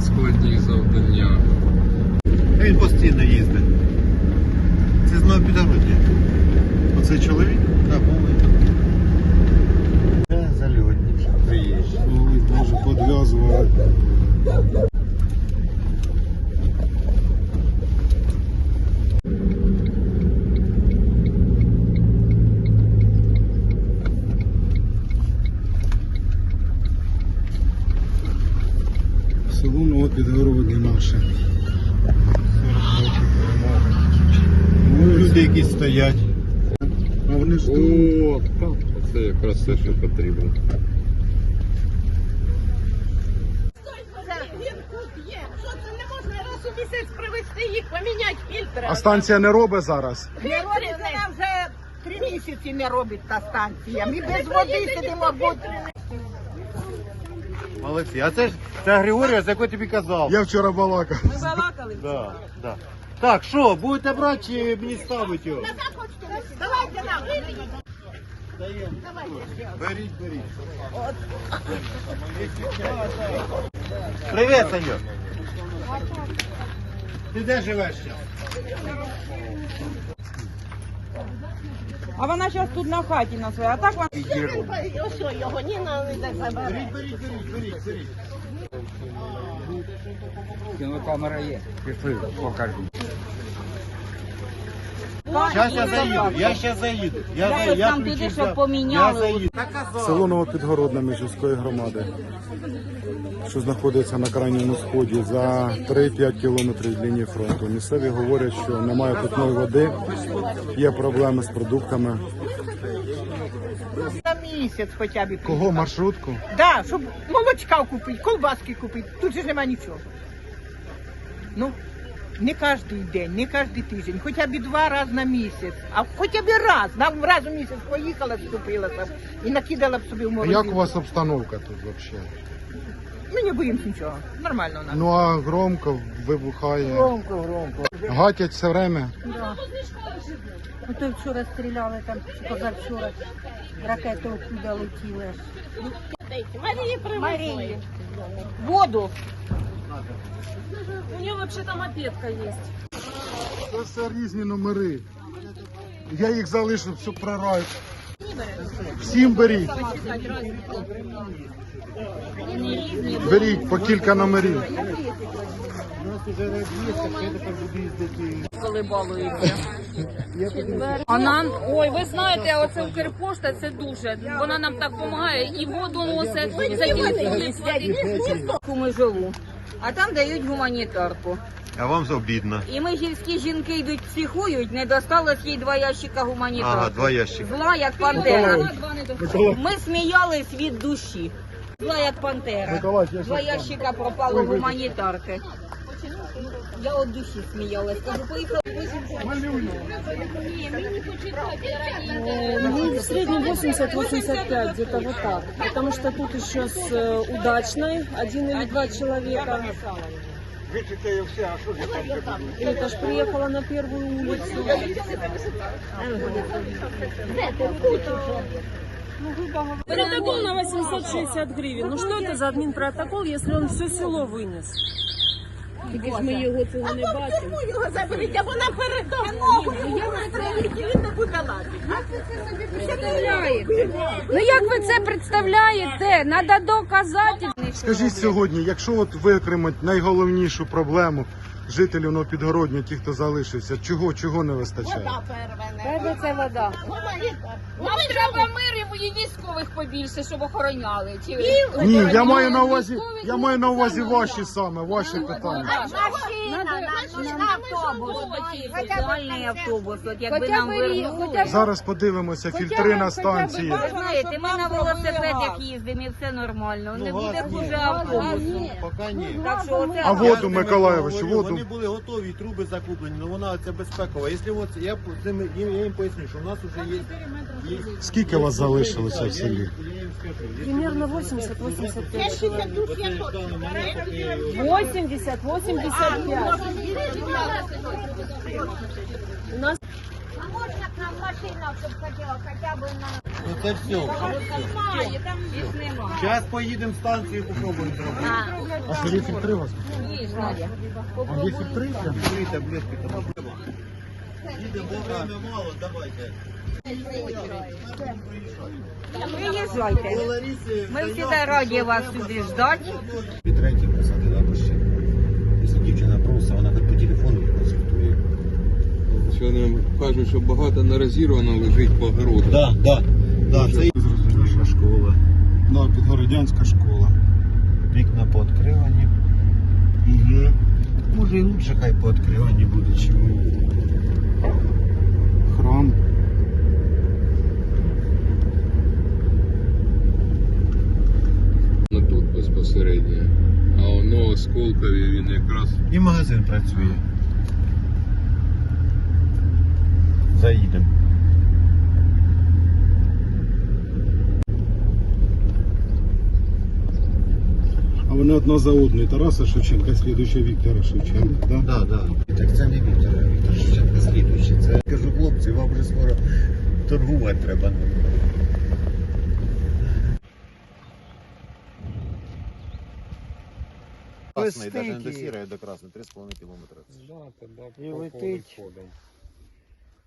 надскладні завдання. Він постійно їздить. Це знову підгородня. Оцей чоловік? Це зальотник. Приїжджий. Ой, Боже, підв'язували. Село Новопідгородне наше. Ну, люди, які стоять. А вони ж тут. О, так. Це якраз все, що потрібно. Що це не можна раз у місяць привезти їх, поміняти фільтри? А станція не робить зараз? Не робить, вона вже три місяці не робить та станція. Ми без води сидимо, бо Молодці. А це ж це Григорія, за який тобі казав. Я вчора балакав. Да, да. Так, що, будете брати чи мені ставити його? давайте нам. Беріть, беріть. Привіт, Саньор. Ти де живеш зараз? А вона зараз тут на хаті на своїй, а так вона Ось його, ні, не забере. Беріть, беріть, беріть, беріть, беріть. Кінокамера є. Пішли, покажу. Зараз я заїду, я ще заїду. Я, Я заїду, там туди, щоб поміняли. Село Новопідгородне Межівської громади, що знаходиться на крайньому сході за 3-5 кілометрів від лінії фронту. Місцеві говорять, що немає питної води, є проблеми з продуктами. На місяць хоча б. Кого маршрутку? Да, щоб молочка купити, колбаски купити. Тут же ж нема нічого. Ну, не кожен день, не кожен тиждень, хоча б два рази на місяць. А хоча б раз, нам раз у місяць поїхала, вступилася і накидала б собі в А як у вас обстановка тут взагалі? Ми не боїмося нічого. Нормально у нас. Ну а громко вибухає. Громко, громко. Гатять все время. Ото вчора стріляли там, чи позавчора ракети оттуда летіли. Марії Марії. Воду. У нього взагалі мопедка є. Це все різні номери. Я їх залишив, все прораю. Всім беріть. Беріть по кілька номерів. Коли балується. А нам, ой, ви знаєте, оце Укрпошта, це дуже. Вона нам так допомагає і воду носить, і за платить. Ми живу. А там дають гуманітарку. А вам обідно. І ми гірські жінки йдуть психують, не досталось їй два ящика гуманітарки. Ага, два ящика. Зла як пантера. Ми сміялись від душі. Зла як пантера. Два ящика пропало гуманітарки. Я від душі сміялась. Кажу, поїхала. Ну, в среднем 80-85, где-то вот так. Потому что тут еще с э, удачной один или два человека. Это ж приехала на первую улицу. Протокол на 860 гривен. Ну что это за админпротокол, если он все село вынес? Тільки ж ми його цього не бачимо. Ну його заберіть, а вона передав ногою. Я не стрелить, і він не буде лати. Ну як ви це представляєте? Надо доказати. Скажіть сьогодні, якщо от викримати найголовнішу проблему жителів Новопідгородня, ті, хто залишився, чого, чого не вистачає? Де це вода? Нам треба мир і військових побільше, щоб охороняли. Чи... Ні, я маю на увазі, я маю на увазі ваші саме, ваші питання. Соціальний автобус, от якби нам вернули. Зараз подивимося фільтри на станції. Ви знаєте, ми на велосипедах їздимо і все нормально. Не буде хуже автобусу. Поки ні. Так що оце А воду, Миколаєвич, воду. Вони були готові, труби закуплені, але вона це безпекова. Якщо от я, їм- я їм поясню, що у нас вже є, є Скільки вас залишилося в селі? Примерно 80-85 человек. От я в даний момент, поки 80-85. У нас Можно к нам машина, чтобы хотела хотя бы на... Ну це все. Немає, там їх нема. Зараз поїдемо в станцію, попробуємо зробити. А що фільтри у вас? А є фільтри? Три таблетки там. Їдемо, время мало, давайте. Приїжджайте. Ми всі раді вас сюди ждати. Третій посадила або ще. Якщо дівчина просить, вона хоч по телефону консультує. Що нам кажуть, що багато наразіровано лежить по городу. Да, да, да, це і наша школа. Да, підгородянська школа. Вікна пооткривані. Угу. Може і лучше хай пооткривані буде, чим Храм. Ну тут безпосередньо. А воно осколкові він якраз І магазин працює. Заїдемо. А вони одна за одною. Тараса Шевченка, слідуюча Віктора Шевченка. Да? Да, да. Так це не Віктор, а Віктор Шевченко слідуючий. Це кажу, хлопці, вам вже скоро торгувати треба. Красний, навіть не до сірої, а до красної, 3,5 кілометри. і летить.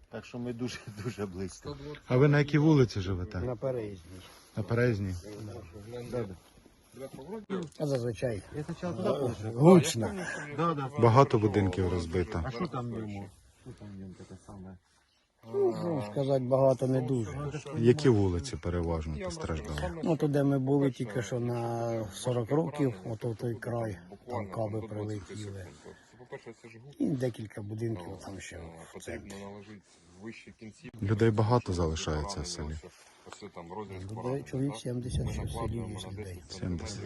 Так що ми дуже дуже близько. А ви на якій вулиці живете? На переїзді. На Березній. А зазвичай Я спочатку туди поїхав. гучно. Да, да. Багато будинків розбито. А що там в ньому? Що там в ньому таке саме? Ну, сказати багато не дуже. Які вулиці переважно постраждали? Ну, туди ми були тільки що на 40 років, ото той край, там каби прилетіли. І декілька будинків там ще в центрі. Людей багато залишається в селі. Людей, чоловік 70 ще в селі є людей. 70.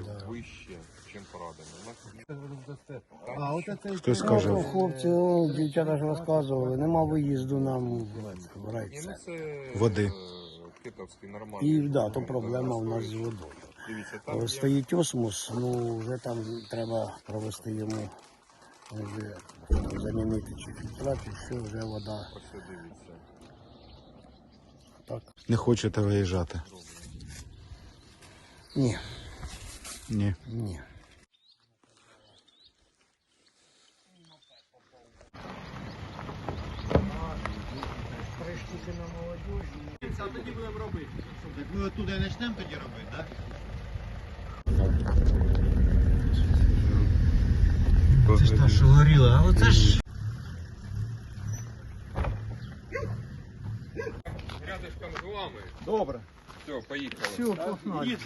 А, от це Хтось Ну, каже, хлопці, о, дівчата ж розказували, нема виїзду нам в райце. води. І да, то проблема у нас з водою. О, Стоїть осмос, ну вже там треба провести йому вже там, замінити чи фільтра, чи що, вже вода. Так. Не хочете виїжджати? Ні, Ні. ні. А тоді будемо робити. Так ми оттуда почнемо тоді робити, так? Це ж та, що горіла, а оце ж. рядышком з вами. Добре. Все, поїхали. Все, погнали.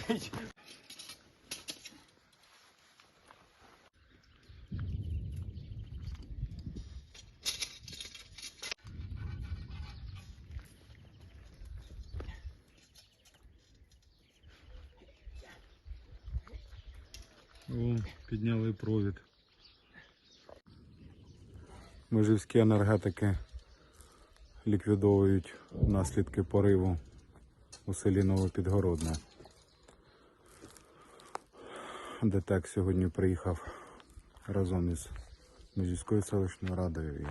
О, підняли провід. Межівські енергетики ліквідовують наслідки пориву у селі Новопідгородне. ДТЕК сьогодні приїхав разом із Межівською селищною радою і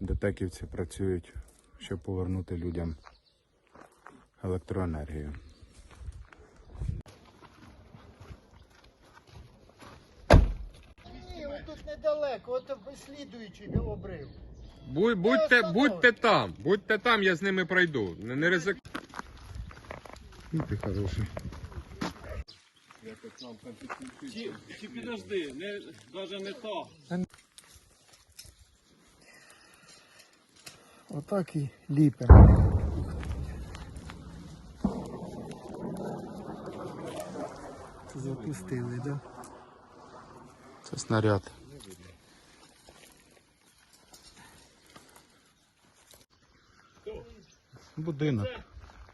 ДТЕКівці працюють, щоб повернути людям електроенергію. Ні, ви тут недалеко, от слідуючий обрив. Будь, будьте, будьте там, будьте там, я з ними пройду. Не, не ризик. Ну, ти хороший. Чи, чи підожди, не, даже не то. Отак і ліпимо. Запустили, так? Да? Це снаряд. Будинок.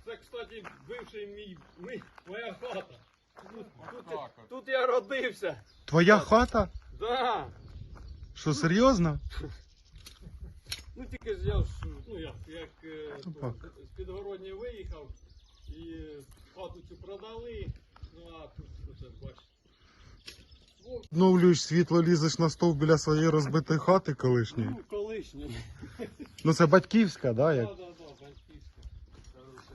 Це, кстати, бивший мій, мій моя хата. Тут, тут, тут я родився. Твоя хата? Да. Що серйозно? Ну тільки ж я ж, ну як, як е, Ну, то, з підгородні виїхав і хату цю продали. Ну а тут, оце, бач. Відновлюєш світло, лізеш на стовп біля своєї розбитої хати колишньої. Ну, колишній. Ну це батьківська, да? Як? Да, да, да, батьківська. Короче.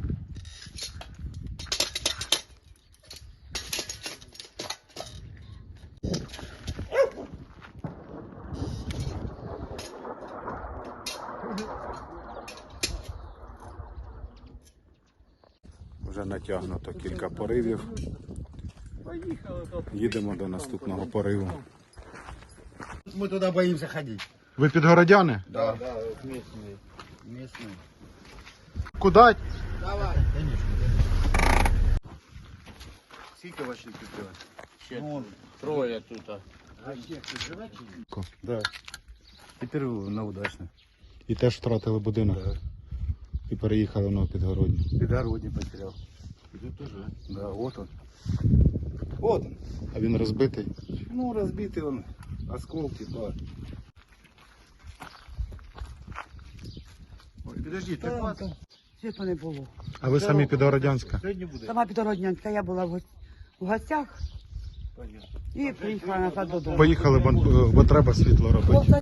Вже натягнуто кілька поривів. Поїхали тут. Їдемо до наступного пориву. Мы туда боимся ходить. Ви підгородяни? Да, да, местные. Местные. Куди? Сколько ваши купила? Ну, троє тут. Да. Теперь на удачно. І теж втратили будинок. І переїхали на підгородні. Бедородник потерял. И тут тоже? Да, вот он. Вот он. А він розбитий. Ну, разбитый он. Осколки, да. Ой, подожди, ты хват. Світу не було. А ви самі підгородянська? Сьогодні буде. Сама підгороднянка, я була в гос- в гостях і приїхала назад додому. Поїхали, бо, бо треба світло робити.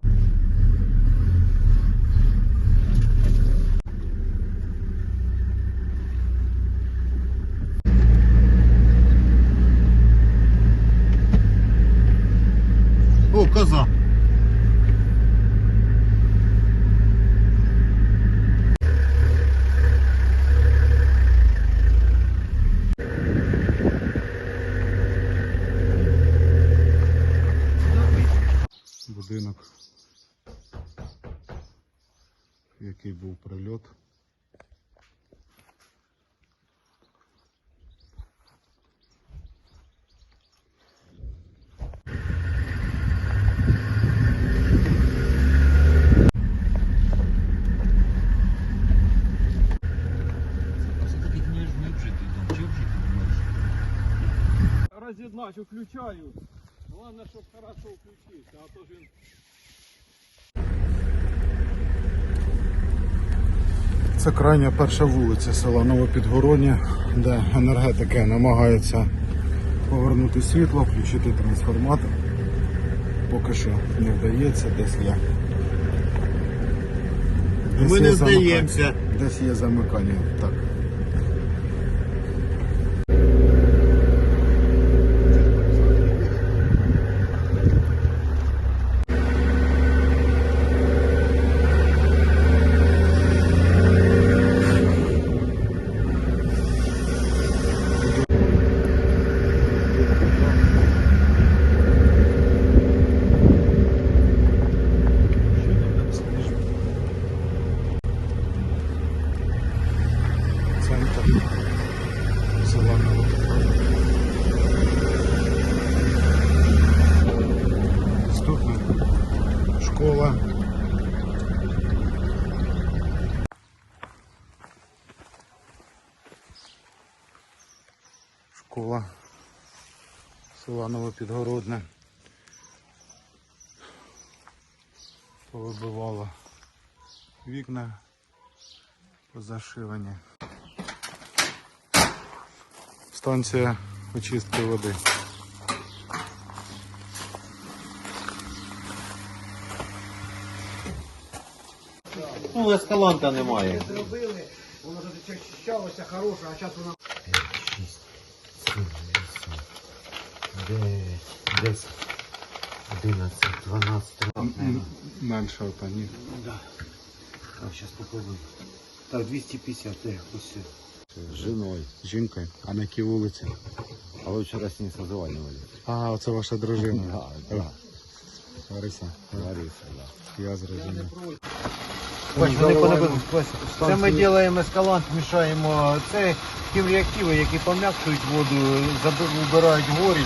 Будинок, який був прильот. Роз'єднать, включаю. Головне, щоб хорошо включився, а то ж він Це крайня перша вулиця села Новопідгородня, де енергетики намагаються повернути світло, включити трансформатор. Поки що не вдається, десь є. Десь Ми є не замикання. здаємося. Десь є замикання. Так. Центр села Новопідгородня. Наступне школа. Школа села Новопідгородне. Повибивало вікна позашивані. Станція очистки води. Ну, ескаланта немає. Зробили, воно зачищалося хороше, а зараз воно 9, 10, 11, 12, 13. Менше ота, ні. Да. Так, сейчас попробуем. Так, 250, э, вот все. З жіною. З жінкою. А на якій вулиці? А ви вчора з ним созванювали. А, оце ваша дружина. Да, да. Лариса. Лариса, да. Я зрозумів. Бач, вони понабили. Це ми робимо ескалант, мішаємо. Це ті реактиви, які пом'якшують воду, заб- вбирають горіч.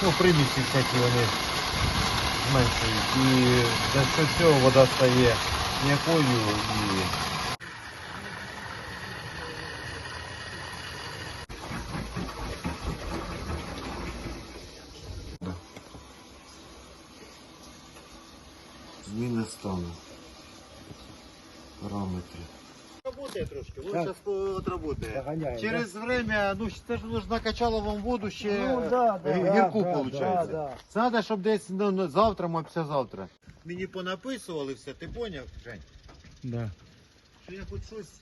Ну, примісі всякі вони зменшують. І за що цього вода стає м'якою і Работає сейчас. Заганяє, Через время, ну це ж нужно качало вам воду ще Ну, да, да, гі- гірку, да, виходить. да, да. Треба, щоб десь ну, ну, завтра, а завтра. Мені понаписували все, ти поняв, Жень? Да. Що я хоч щось,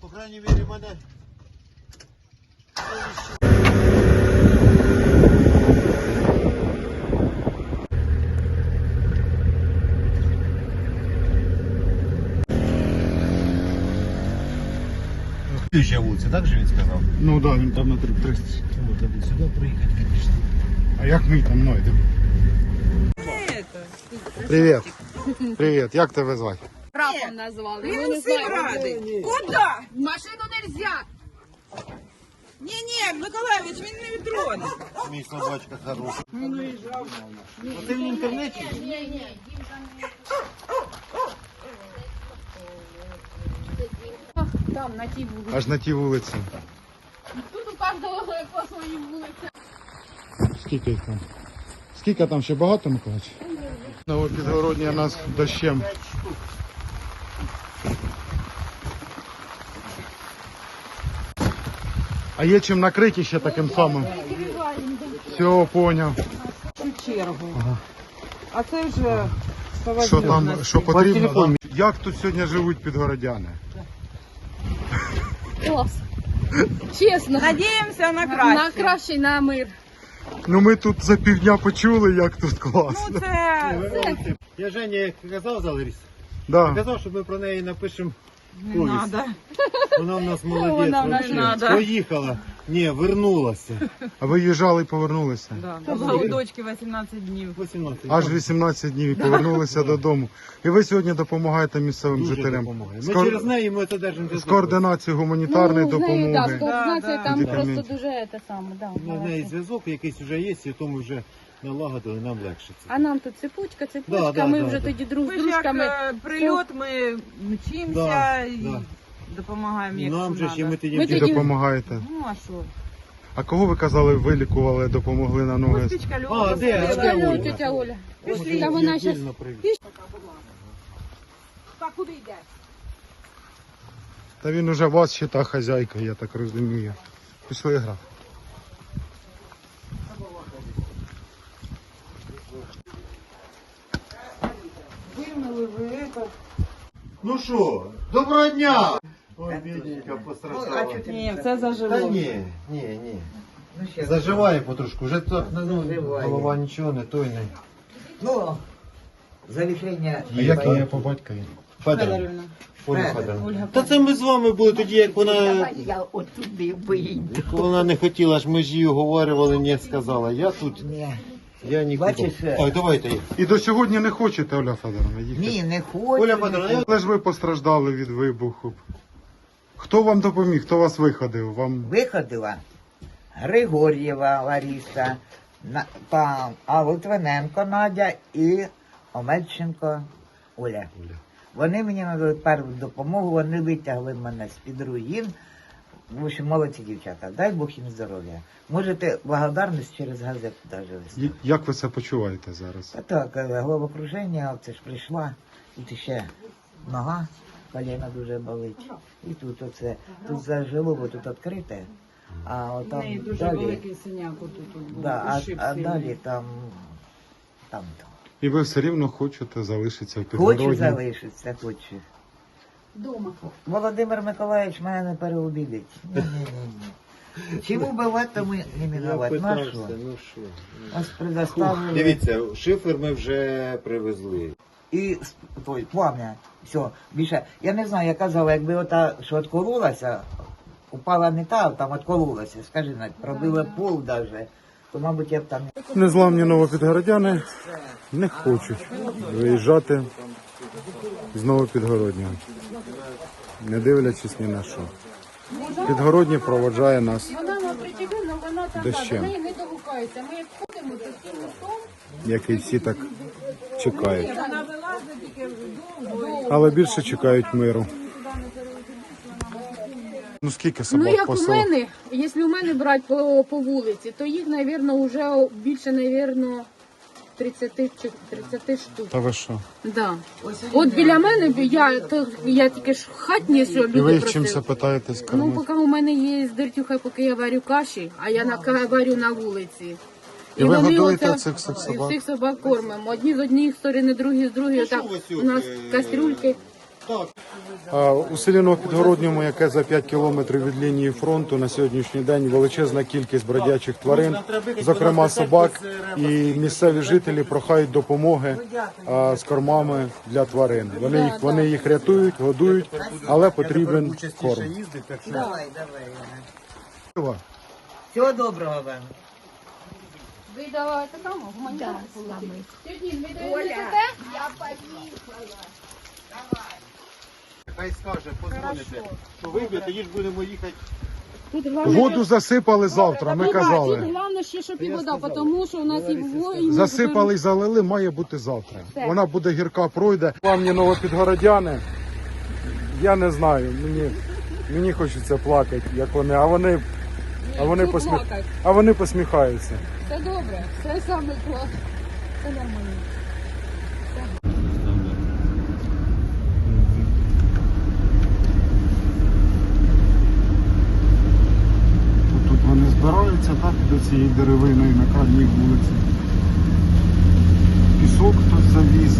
по крайній мірі, мене. Слідча вулиця, так же він сказав? Ну так, да, він там на 300. Треба сюди приїхати, звісно. А як ми там знайдемо? Привіт. Привіт, як тебе звати? Рапом назвали. Ми не знаємо. Куда? В машину нельзя. Ні, ні, Миколаївич, він не відроне. Мій собачка хороша. А ти в інтернеті? Там, на тій вулиці. Аж на тій вулиці. Тут у кожного по своїй вулиці. Скільки їх там? Скільки там ще багато, Миколаївич? Новопідгородня нас дощем. А є чим накриті ще таким самим? Все, поняв. чергу. А це вже Що там, що потрібно? да? Як тут сьогодні живуть підгородяни? Клас. Чесно. Надіємося на На краще. кращий на мир. Ну ми тут за півдня почули, як тут класно. Ну це Я Женя казав за Ларісу. Да. Казав, що ми про неї напишемо не повість. треба. Вона в нас молодець. Вона в нас Поїхала. Ні, вернулася. А ви їжджали і повернулися? Да. Була у дочки 18 днів. 18. Аж 18 днів і повернулися додому. І ви сьогодні допомагаєте місцевим Дуже жителям допомагає. Ми кор- через неї ми це держимо. з координацією гуманітарної Ну, з нею, да, з допомоги. координацією Да, там просто дуже те саме, да. У неї зв'язок якийсь вже є, і тому вже налагодили, нам легше це. А нам тут цепучка, цепучка, Да, да, ми да, вже да. тоді друг Ми з ж як дружками. е, прильот, ми мчимося Да, і да. Допомагаємо, як Нам же ще ми тоді Ми тоді- допомагаєте. Ну а що? А кого ви казали, вилікували, допомогли на ноги? Костичка А, де? Тетя Оля, тетя Оля. Пішли. Та вона щас Так, куди йде? Та він уже вас ще та хазяйка, я так розумію. Пішли грати. Ну що, доброго дня! Ой, бідненька постраждала. Ні, це Та зажило. ні, ні, ні. Заживає потрошку, вже то, ну, голова нічого не той не. Ну, завершення. А як її по батькові? Федорівна. Ольга Федорівна. Та це ми з вами були тоді, як вона, Я отуди вийду. як вона не хотіла, ж ми ж їй уговорювали, не сказала. Я тут, Ні, я нікуди. Бачиш, е, Ой, давайте. І до сьогодні не хочете, Оля Федоровна, їхати? ні, не хочу. Оля Федоровна, я Але ж ви постраждали від вибуху. Хто вам допоміг? Хто вас виходив? Вам Виходила Григор'єва Лариса, на, та, а Литвиненко Надя і Омельченко Оля. Вони мені надали першу допомогу, вони витягли мене з-під руїн. В общем, молодці дівчата, дай Бог їм здоров'я. Можете благодарність через газету навіть вести. Як ви себе почуваєте зараз? Та так, е, головокруження, це ж прийшла, і ще нога, коліна дуже болить. І тут оце, тут зажило, бо тут відкрите, а от там далі, синяк отут був. да, а, а далі там, там, там. І ви все рівно хочете залишитися в Хочу залишитися, хочу. Дома. Володимир Миколаївич мене не переубідить. Ні, ні, ні, ні. Чим убивати, то ми не мінувати. На що? ну що. Нас предоставили. Дивіться, шифер ми вже привезли. І той плам'я, все, більше. Я не знаю, я казала, якби ота, що откололася, упала не та, а там откололася, скажи, навіть пробила пол даже, то, мабуть, я б там Незламні новопідгородяни не хочуть виїжджати з Новопідгородня, не дивлячись ні на що. Підгородні проводжає нас Вона на причепила, вона там Дощем. не догукається. Ми як ходимо таким який всі так чекають. Але більше чекають миру. Ну скільки собак Ну, як по у мене, якщо у мене брати по, по вулиці, то їх, мабуть, вже більше, мабуть, 30, чи 30 штук. Та ви що? Да. От біля мене, я, то, я тільки ж хатні, що І ви їх просили. чимся питаєтесь Ну, кормити? поки у мене є дертюха, поки я варю каші, а я на, варю на вулиці. І ви вони годуєте оце- цих собак? Всіх собак кормимо. Одні з однієї сторони, другі з другої. Так, у нас кастрюльки. А, У селі Новопідгородньому, яке за 5 кілометрів від лінії фронту, на сьогоднішній день величезна кількість бродячих тварин, зокрема собак, і місцеві жителі прохають допомоги а, з кормами для тварин. Вони їх вони їх рятують, годують, але потрібен корм. Давай, давай. Всього доброго вам. Ви давайте там гуманітарку Сьогодні ви даєте? Хай скаже, позвоните, що виб'єте, їж будемо їхати. Тут головне, Воду засипали завтра, ми Ну, да, казали. Головне ще, щоб і вода, тому що у нас і воїн. Засипали і залили, має бути завтра. Вона буде гірка, пройде. Плавні новопідгородяни. Я не знаю, мені, мені хочеться плакати, як вони, а вони, а вони, плакать? а вони посміхаються. Все добре, все саме клас. Все нормально. Тут вони збираються так до цієї деревини на крайній вулиці. Пісок хтось завіз.